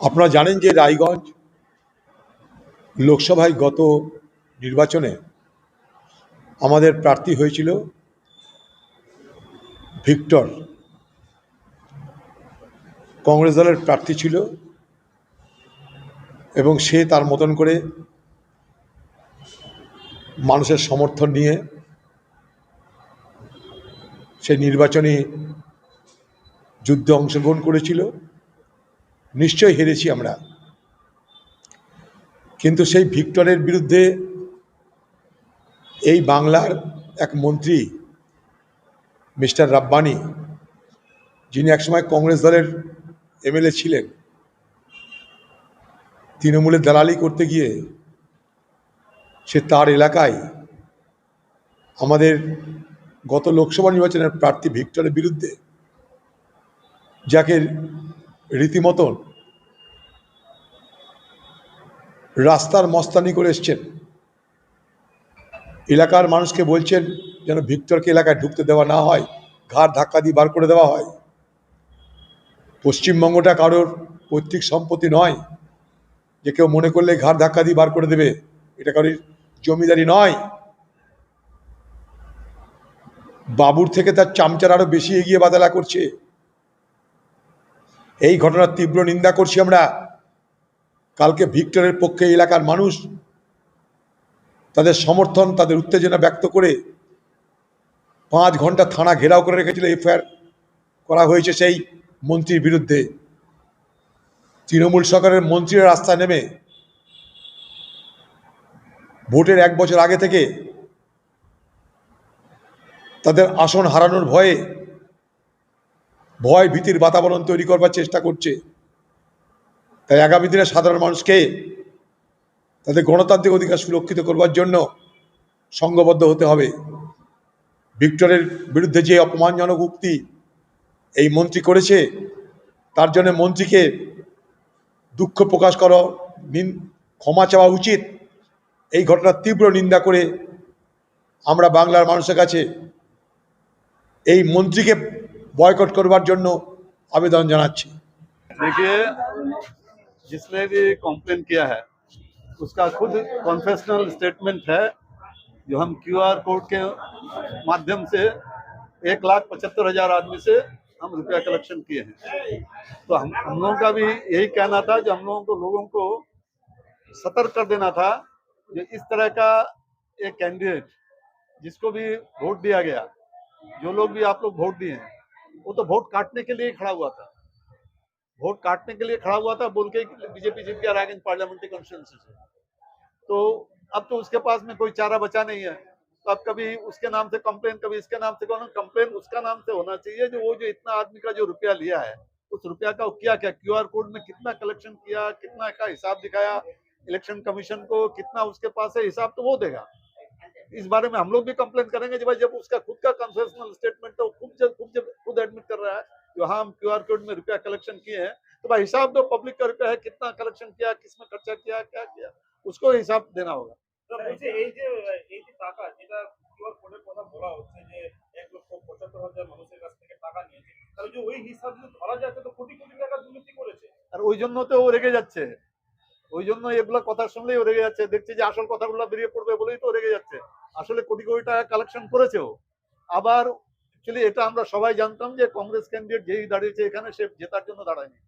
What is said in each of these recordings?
আপনারা জানেন যে রায়গঞ্জ লোকসভায় গত নির্বাচনে আমাদের প্রার্থী হয়েছিল ভিক্টর। কংগ্রেস দলের প্রার্থী ছিল এবং সে তার মতন করে মানুষের সমর্থন নিয়ে সে নির্বাচনী যুদ্ধে অংশগ্রহণ করেছিল। নিশ্চয়ই হেরেছি আমরা। কিন্তু সেই ভিক্টরের বিরুদ্ধে এই বাংলার এক মন্ত্রী, মিস্টার রাব্বানি, যিনি একসময় কংগ্রেস দলের এমএলএ ছিলেন তৃণমূলের দালালি করতে গিয়ে সে তার এলাকায় আমাদের গত লোকসভা নির্বাচনের প্রার্থী ভিক্টরের বিরুদ্ধে, যাকে রীতিমতন রাস্তার মস্তানি করে এসছেন। এলাকার মানুষকে বলছেন যেন ভিক্টরকে এলাকায় ঢুকতে দেওয়া না হয়, ঘাড় ধাক্কা দিয়ে বার করে দেওয়া হয়। পশ্চিমবঙ্গটা কারোর পৈতৃক সম্পত্তি নয় যে কেউ মনে করলে ঘাড় ধাক্কা দিয়ে বার করে দেবে। এটা কারোর জমিদারি নয়। বাবুর থেকে তার চামচার আরও বেশি এগিয়ে বাদালা করছে। এই ঘটনার তীব্র নিন্দা করছি আমরা। কালকে ভিক্টরের পক্ষে এলাকার মানুষ তাদের সমর্থন, তাদের উত্তেজনা ব্যক্ত করে পাঁচ ঘণ্টা থানা ঘেরাও করে রেখেছিল এফআইআর করা হয়েছে সেই মন্ত্রীর বিরুদ্ধে। তৃণমূল সরকারের মন্ত্রীরা রাস্তায় নেমে ভোটের এক বছর আগে থেকে তাদের আসন হারানোর ভয়ে ভয়, ভীতির বাতাবরণ তৈরি করবার চেষ্টা করছে। তাই আগামী দিনে সাধারণ মানুষকে তাদের গণতান্ত্রিক অধিকার সুরক্ষিত করবার জন্য সংঘবদ্ধ হতে হবে। ভিক্টরের বিরুদ্ধে যে অপমানজনক উক্তি এই মন্ত্রী করেছে, তার জন্য মন্ত্রীকে দুঃখ প্রকাশ করা ক্ষমা চাওয়া উচিত। এই ঘটনার তীব্র নিন্দা করে আমরা বাংলার মানুষের কাছে এই মন্ত্রীকে বয়কট করবার জন্য আবেদন জানাচ্ছি देखिए जिसने भी कंप्लेन किया है उसका खुद कॉन्फेशनल स्टेटमेंट है जो हम क्यूआर कोड के माध्यम से एक लाख पचहत्तर हजार आदमी से हम रुपया कलेक्शन किए हैं तो हम हम लोगों का भी यही कहना था जो हम लोगों को लोगों को सतर्क कर देना था जो इस तरह का एक कैंडिडेट जिसको भी वोट दिया गया जो लोग भी आप लोग वोट दिए हैं वो तो वोट काटने के लिए खड़ा हुआ था। वोट काटने के लिए खड़ा हुआ था, बोल के बीजेपी जीत गया रायगंज पार्लियामेंट्री कॉन्स्टिट्यूंसी से। तो अब तो उसके पास में कोई चारा बचा नहीं है। तो अब कभी उसके नाम से कंप्लेन कभी इसके नाम से कौन कंप्लेन उसका नाम से होना चाहिए जो वो जो इतना आदमी का जो रुपया लिया है, उस रुपया का किया क्या? क्यूआर कोड में कितना कलेक्शन किया, कितना का हिसाब दिखाया इलेक्शन कमीशन को कितना उसके पास है, हिसाब तो वो देगा। इस बारे में हम लोग भी कंप्लेन करेंगे भाई जब उसका खुद का कन्फेशनल स्टेटमेंट तो खुद जब खुद जब खुद जो हाँ हम क्यूआर कोड में रुपया कलेक्शन किए हैं तो भाई हिसाब दो पब्लिक का रुपया है कितना कलेक्शन किया किसमें खर्चा किया क्या किया उसको हिसाब देना होगा তো বলছি এই যে এই যে টাকা যেটা কিউআর কোডের কথা বলা হচ্ছে যে এক লক্ষ পঁচাত্তর হাজার মানুষের কাছ থেকে টাকা নিয়েছে তাহলে যে ওই হিসাব যদি ধরা যায় তো কোটি কোটি টাকা দুর্নীতি করেছে আর ওই জন্য তো ও রেগে যাচ্ছে ওই জন্য এগুলো কথার শুনলেই ও রেগে যাচ্ছে দেখছি যে আসল কথাগুলো বেরিয়ে পড়বে বলেই তো ও রেগে যাচ্ছে আসলে কোটি কোটি টাকা কালেকশন করেছে ও আবার অ্যাকচুয়ালি এটা আমরা সবাই জানতাম যে কংগ্রেস ক্যান্ডিডেট যেই দাঁড়িয়েছে এখানে সে জেতার জন্য দাঁড়ায়নি।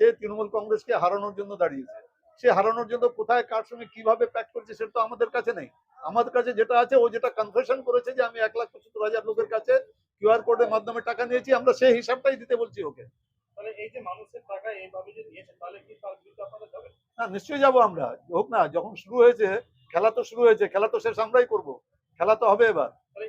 সে তৃণমূল কংগ্রেসকে হারানোর জন্য দাঁড়িয়েছে। সে হারানোর জন্য কোথায় কার সঙ্গে কীভাবে প্যাক করছে সেটা তো আমাদের কাছে নেই। আমাদের কাছে যেটা আছে ও যেটা কনফেশন করেছে যে আমি এক লাখ পঁচাত্তর হাজার লোকের কাছে কিউআর কোডের মাধ্যমে টাকা নিয়েছি আমরা সেই হিসাবটাই দিতে বলছি ওকে। না নিশ্চয়ই যাব আমরা। হোক না যখন শুরু হয়েছে খেলা তো শুরু হয়েছে খেলা তো শেষ আমরাই করব। খেলা তো হবে এবার।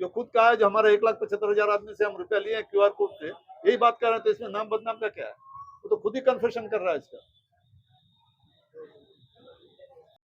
जो खुद कहा है, जो हमारे एक लाख पचहत्तर हज़ार आदमी से हम रुपया लिए क्यू आर कोड से, यही बात कर रहे हैं तो इसमें नाम बदनाम का क्या है? वो तो खुद ही कन्फेशन कर रहा है इसका।